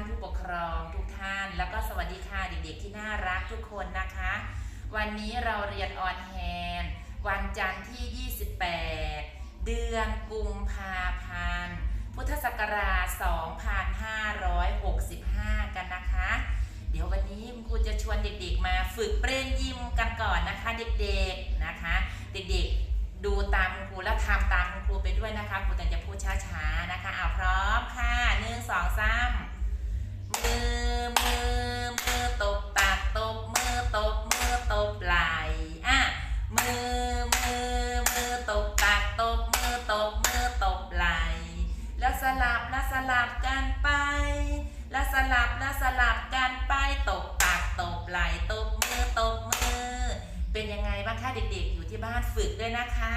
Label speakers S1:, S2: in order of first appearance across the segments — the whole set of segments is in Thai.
S1: านผู้ปกครองทุกท่าน แล้วก็สวัสดีค่ะเด็กๆที่น่ารักทุกคนนะคะ วันนี้เราเรียนออนแฮนวันจันทร์ที่ 28 เดือนกุมภาพันธ์พุทธศักราช 2565 กันนะคะ เดี๋ยววันนี้ครูจะชวนเด็กๆมาฝึกเบรนยิมกันก่อนนะคะ เด็กๆนะคะ เด็กๆดูตามคุณครูและทำตามคุณครูไปด้วยนะคะครูแต่จะพูดช้าๆนะคะเอาพร้อมค่ะหนึ่งสองสาม ลับแล้วสลับกันไปแล้วสลับแล้วสลับกันไปตบปากตบไหลตบมือตบมือ เป็นยังไงบ้างคะเด็กๆ อยู่ที่บ้านฝึกด้วยนะคะ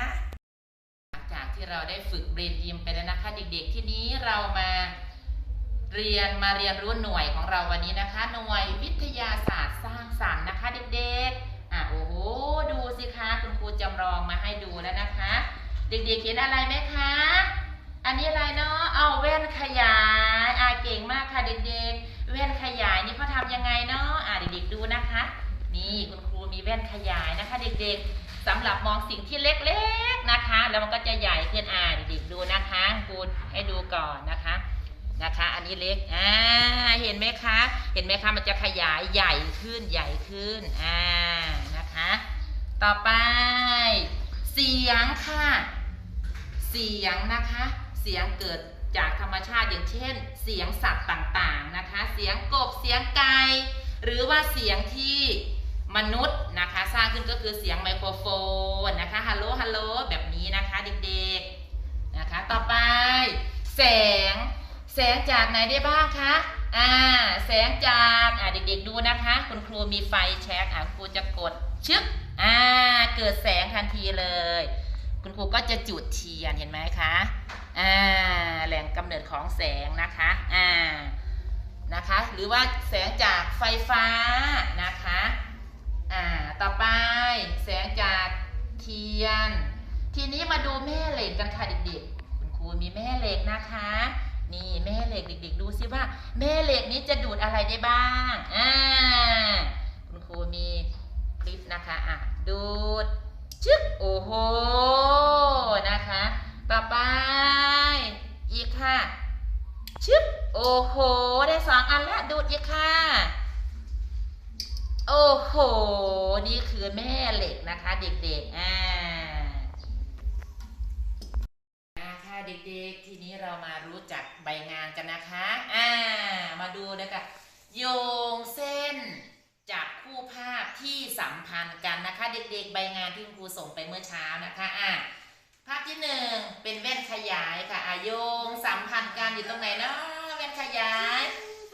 S1: หลังจากที่เราได้ฝึกเรียนยิมไปแล้วนะคะ เด็กๆ ที่นี้เรามาเรียนมาเรียนรู้หน่วยของเราวันนี้นะคะ หน่วยวิทยาศาสตร์สร้างสรรค์นะคะเด็กๆอะโอ้โหดูสิคะคุณครูจำลองมาให้ดูแล้วนะคะ เด็กๆเห็นอะไรไหมคะ อันนี้อะไรเนาะ เอาแว่นขยายอ่าเก่งมากค่ะเด็กๆ แว่นขยายนี่เขาทำยังไงเนาะอ่าเด็กๆดูนะคะ นี่คุณครูมีแว่นขยายนะคะ เด็กๆสำหรับมองสิ่งที่เล็กๆนะคะ แล้วมันก็จะใหญ่ขึ้นอ่าเด็กๆดูนะคะครูให้ดูก่อนนะคะนะคะ อันนี้เล็กอ่าเห็นไหมคะ เห็นไหมคะ มันจะขยายใหญ่ขึ้นใหญ่ขึ้นอ่านะคะ ต่อไป เสียงค่ะ เสียงนะคะ เสียงเกิดจากธรรมชาติอย่างเช่น เสียงสัตว์ต่างๆนะคะ เสียงกบเสียงไก่หรือว่าเสียงที่มนุษย์นะคะ สร้างขึ้นก็คือเสียงไมโครโฟนนะคะฮัลโหลฮัลโหลแบบนี้นะคะเด็กๆนะคะ ต่อไป แสง แสงจากไหนได้บ้างคะอ่าแสงจากอ่าเด็กๆดูนะคะ คุณครูมีไฟแช็กอ่าครูจะกดชึบอ่าเกิดแสงทันทีเลย คุณครูก็จะจุดเทียนเห็นไหมคะอ่าแหล่งกำเนิดของแสงนะคะอ่านะคะหรือว่าแสงจากไฟฟ้านะคะอ่าต่อไปแสงจากเทียน ทีนี้มาดูแม่เหล็กกันค่ะเด็กๆ คุณครูมีแม่เหล็กนะคะนี่แม่เหล็กเด็กๆดูสิว่า แม่เหล็กนี้จะดูดอะไรได้บ้างอ่าคุณครูมีคลิปนะคะอะดูด ชึกโอ้โหนะคะ ต่อไป อีกค่ะ ชึบโอ้โห ได้สองอันแล้วดูดอีกค่ะ โอ้โห นี่คือแม่เหล็กนะคะ เด็กๆ อ่าอ่าค่ะเด็กๆ ทีนี้เรามารู้จักใบงานกันนะคะ อ่า มาดูนะคะโยงเส้น คู่ภาพที่สัมพันธ์กันนะคะ เด็กๆ ใบงานที่คุณครูส่งไปเมื่อเช้านะคะอะภาพที่หนึ่งเป็นแว่นขยายค่ะอะโยงสัมพันธ์กันอยู่ตรงไหนเนาะแว่นขยาย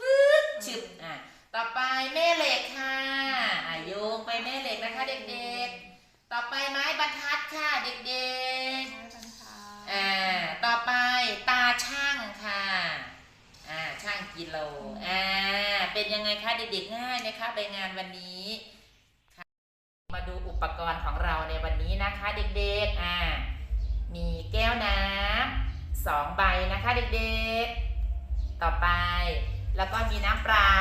S1: ปึ๊บชึบอะต่อไปแม่เหล็กค่ะอะโยงไปแม่เหล็กนะคะ เด็กๆ ต่อไปไม้บรรทัดค่ะเด็กๆอ่าต่อไปตาช่างค่ะอ่าช่างกิโลอ่า เป็นยังไงคะเด็กๆง่ายนะคะใบงานวันนี้มาดูอุปกรณ์ของเราในวันนี้นะคะ เด็กๆอ่ามีแก้วน้ำสองใบนะคะเด็กๆ ต่อไป แล้วก็มีน้ำเปล่า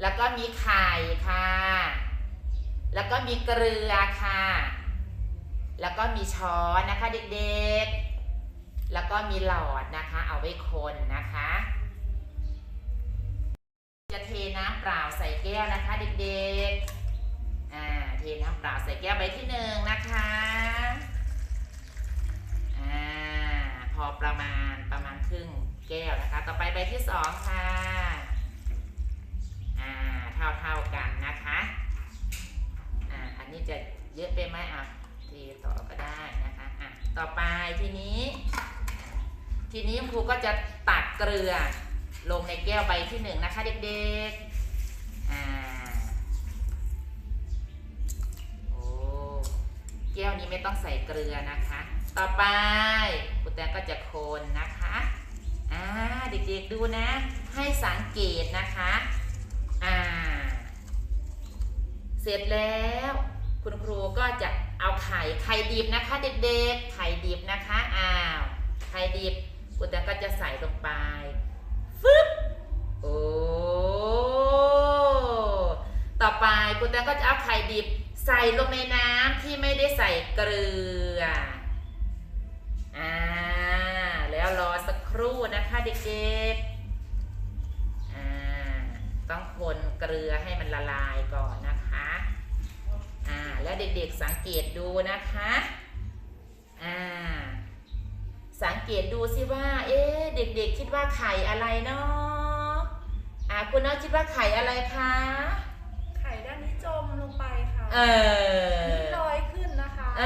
S1: แล้วก็มีไข่ค่ะ แล้วก็มีเกลือค่ะ แล้วก็มีช้อนนะคะเด็กๆ แล้วก็มีหลอดนะคะ เอาไว้คนนะคะ เทน้ำเปล่าใส่แก้วนะคะเด็กๆ อ่า เทน้ำเปล่าใส่แก้วใบที่หนึ่งนะคะ อ่า พอประมาณประมาณครึ่งแก้วนะคะ ต่อไปใบที่สองค่ะ อ่า เท่าเท่าๆกันนะคะ อ่า อันนี้จะเยอะไปไหมอะเทต่อก็ได้นะคะ อะ ต่อไปทีนี้ ทีนี้ครูก็จะตักเกลือ ลงในแก้วใบที่หนึ่งนะคะเด็กๆอ่าโอ้แก้วนี้ไม่ต้องใส่เกลือนะคะ ต่อไปครูแตงก็จะคนนะคะอ่าเด็กๆดูนะ ให้สังเกตนะคะอ่าเสร็จแล้ว คุณครูก็จะเอาไข่ไข่ดิบนะคะ เด็กๆไข่ดิบนะคะอ้าวไข่ดิบคุณแตงก็จะใส่ลงไป ฟึ๊บโอ้ต่อไปคุณแตงก็จะเอาไข่ดิบใส่ลงในน้ำที่ไม่ได้ใส่เกลืออ่าแล้วรอสักครู่นะคะเด็กๆอ่ต้องคนเกลือให้มันละลายก่อนนะคะอ่าแล้วเด็กๆสังเกตดูนะคะ เกตดูสิว่า เอ๊ะเด็กๆคิดว่าไข่อะไรเนาะอ่าคุณน้องคิดว่าไข่อะไรคะ
S2: ไข่ด้านนี้จมลงไปค่ะ
S1: เออ
S2: นี่ลอยขึ้นนะคะ
S1: เอ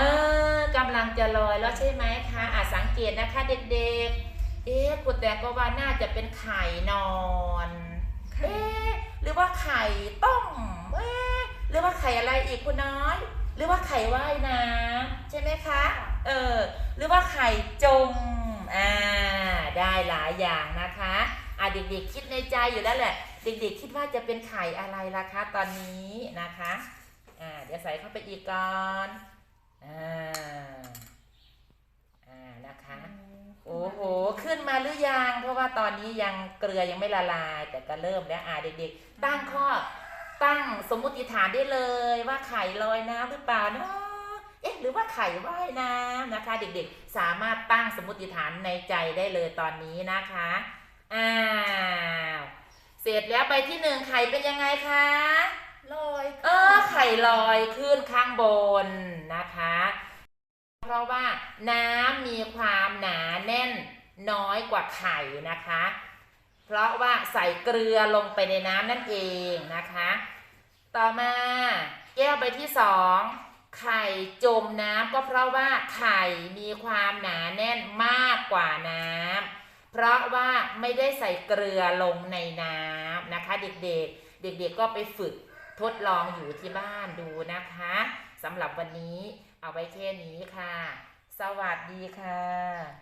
S1: อกำลังจะลอยแล้วใช่ไหมคะอะสังเกตนะคะ เด็กๆ เอ๊ะคุณแต่ก็ว่าน่าจะเป็นไข่นอน
S2: ไข่
S1: เอ๊ะหรือว่าไข่ต้มเอ๊ะหรือว่าไข่อะไรอีกคุณน้อยหรือว่าไข่ว่ายน้ำใช่ไหมคะ เออ หรือว่าไข่จม อ่าได้หลายอย่างนะคะอะเด็กๆคิดในใจอยู่แล้วแหละ เด็กๆคิดว่าจะเป็นไข่อะไรล่ะคะตอนนี้นะคะอ่าเดี๋ยวใส่เข้าไปอีกก่อนอ่าอ่านะคะ โอ้โหขึ้นมาหรือยังเพราะว่าตอนนี้ยังเกลือยังไม่ละลาย แต่ก็เริ่มแล้วอ่าเด็กๆตั้งข้อตั้งสมมุติฐานได้เลยว่าไข่ลอยน้ำหรือเปล่าเนาะเอ๊ะ หรือว่าไข่ว่ายน้ำนะคะ เด็กๆ สามารถตั้งสมมติฐานในใจได้เลยตอนนี้นะคะอ้าวเสร็จแล้วไปที่หนึ่งไข่เป็นยังไงคะ
S2: ลอย
S1: เออไข่ลอยขึ้นข้างบนนะคะ เพราะว่าน้ำมีความหนาแน่นน้อยกว่าไข่นะคะ เพราะว่าใส่เกลือลงไปในน้ำนั่นเองนะคะ ต่อมาแก้วใบที่สอง ไข่จมน้ำก็เพราะว่าไข่มีความหนาแน่นมากกว่าน้ำเพราะว่าไม่ได้ใส่เกลือลงในน้ำนะคะ เด็กๆ เด็กๆก็ไปฝึกทดลองอยู่ที่บ้านดูนะคะสำหรับวันนี้เอาไว้แค่นี้ค่ะ สวัสดีค่ะ